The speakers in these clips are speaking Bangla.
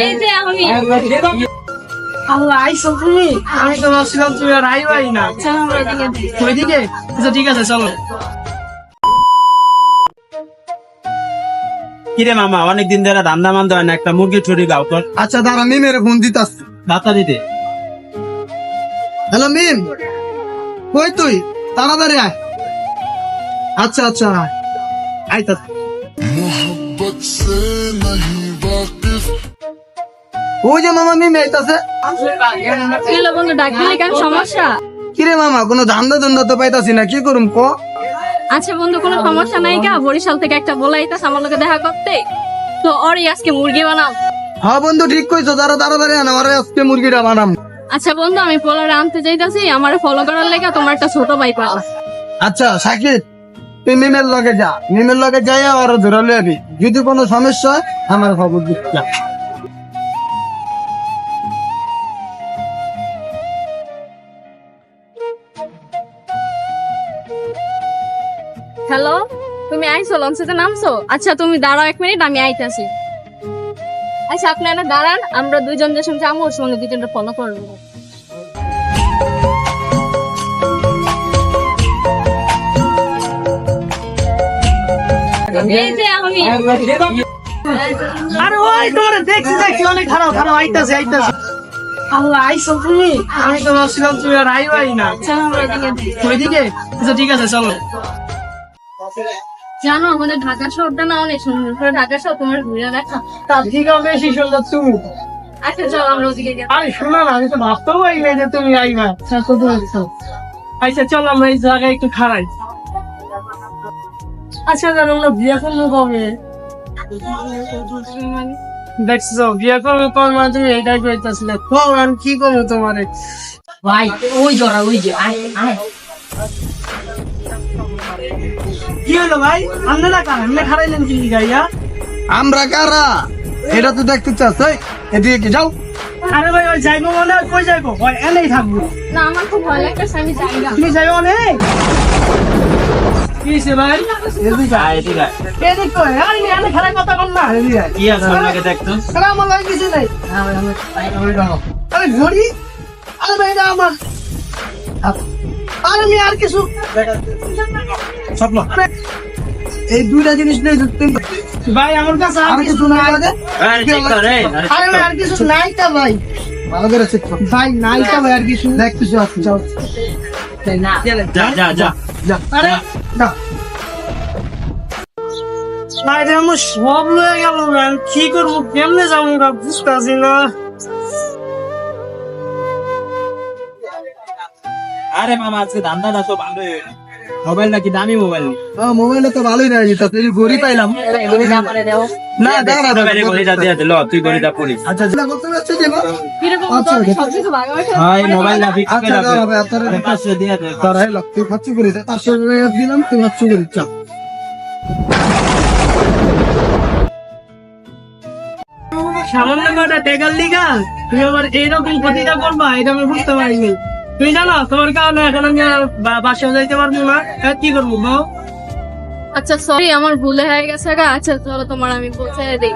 এই যে আমি আল্লাহ আইসো তুমি আমি তো ভাবছিলাম তুমি আর আইবাই না চলো আমরা এদিকে যাই। ওইদিকে আচ্ছা ঠিক আছে চলো কিরে মামা অনেকদিন ধরে ধান্দা মান্দা হয় না একটা মুরগি চুরি গাও তোর আচ্ছা দাঁড়া মিমের ফোন দিতাস ভাতা দিতে হ্যালো মিম কই তুই তাড়াতাড়ি আয় আচ্ছা আচ্ছা আয়। আইতাস मोहब्बत से नहीं वाकिफ ওই যে মামা বন্ধু কেন? সমস্যা? কিরে মামা কোনো ধান্দা ধন্দা তো পাইতাছি না কি করুম ক? আচ্ছা বন্ধু কোনো সমস্যা নাই কা বরিশাল থেকে একটা বলাইতাস আমার লোকে দেখা করতে। তো ওরই আজকে মুরগি বানাও হ্যাঁ বন্ধু ঠিক কইছো তারা তাড়াতাড়ি আন আমার আজকে মুরগিটা বানাম। আচ্ছা বন্ধু আমি পোলারে আনতে যাইতাছি আমার ফলো করার লেগে তোমার একটা ছোট ভাই আচ্ছা সাকিব তুই মিমের লগে যা। মিমের লগে যাই আর ধরে লবি যদি কোনো সমস্যা হয় আমার খবর দিস হ্যালো তুমি আইছো লঞ্চেতে নামছো? আচ্ছা তুমি দাঁড়াও এক মিনিট আমি আইতাছি। আচ্ছা আপনারা দাঁড়ান আমরা দুইজন যে সঙ্গে যাব ওর সঙ্গে দুইজনটা ফলো করব এই যে আমি। আরে ওই তোমার দেখছি দেখছি অনেক খারাপ খারাপ আইতাছে আইতাছে। আল্লাহ আইসো তুমি? আমি তো ভাবছিলাম তুমি আর আইবাই না। চলো আমরা এদিকে যাই। ওইদিকে? আচ্ছা ঠিক আছে চলো। জানো আমাদের ঢাকা শহরটা না অনেক সুন্দর। ঢাকা শহর তোমার ঘুরে দেখা। তার থেকে বেশি সুন্দর তুমি। আচ্ছা চলো আমরা ওদিকে যাই আরে শোনো না আমি তো ভাবতেও পারি নাই যে তুমি আইবা। আচ্ছা চলো। আমরা এই জায়গায় একটু খাড়াই। আচ্ছা জানো আমরা বিয়ে করব কবে? দেখছ বিয়ে করব কবে মানে তুমি এইটাই কইতাছিলে। কবে আমি কি করব তোমারে? ভাই ওই জরা ওই যে আয় আয়। কি হলো ভাই? আপনি না কার? খাড়াইলেন কি গাইয়া আমরা কারা? এটা তো দেখতে চাস এই, এদিকে কি যাও। আরে ভাই ওই যাইবো মানে? আর কই যাইবো? ওই এনেই থাকব। না আমার খুব ভয় লাগতেছে আমি যাই না। তুমি যাইবো অনেক কি হইছে ভাই? এদিকে ঠিক কই? আরে এনে খাড়াই কথা কম না এদিকে কি আছে আপনাকে দেখতো আরে আমার লাগে কিছু নাই। ওই দেখো। আরে ঘড়ি? আরে ভাই এটা আমার। আরে আমি আর কিছু স্বপ্ন। এই দুইটা জিনিস নেই ভাই আমার কাছে আর কিছু নাই। লাগে? আরে কিছু নাই তা ভাই। ভালো করে চেক কর ভাই নাই তা ভাই আর কিছু দেখ কিছু আছে যাও। না। যা যা যা। যা। আরে যা। ভাই রে আমার সব লয়ে গেল ম্যান কি করব? কেমনে যাব? ওরা বুঝতেছি না। আরে মামা আজকে মোবাইল নাকি দামি মোবাইল? হ্যাঁ মোবাইলটা তো ভালোই নাই যেটা তুই গড়ি পাইলাম। না না মোবাইলে দিয়ে দিল তুই গড়িটা পড়িস। আচ্ছা করতে যে আচ্ছা, তো ঠিক সব কিছু ভাগ হয় মোবাইল না ফিক্স আচ্ছা করে আপনার দিয়ে দে তার তুই খরচ করে দে টাকা দিলাম তুই খরচ করে সামান্য কটা টেকার লিগা তুমি আবার এইরকম প্রতিটা করবা এটা আমি বুঝতে পারিনি। তুমি জানো তোমার কারণে এখন আমি আর বা- বাসায় যাইতে পারব না। কি করব বউ আচ্ছা সরি আমার ভুলে হয়ে গেছে গা। আচ্ছা চলো তোমার আমি পৌঁছে দিই।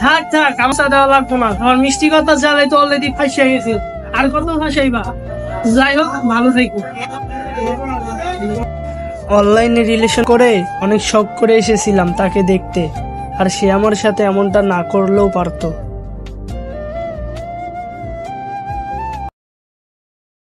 থাক থাক আমার সাথে লাগতো না। তোমার মিষ্টি কথা জ্বালাই তো অলরেডি ফাঁসিয়ে গেছে। আর কত ফাঁসাইবা? যাই হোক ভালো থেকো। অনলাইনে রিলেশন করে অনেক শখ করে এসেছিলাম তাকে দেখতে। আর সে আমার সাথে এমনটা না করলেও পারতো।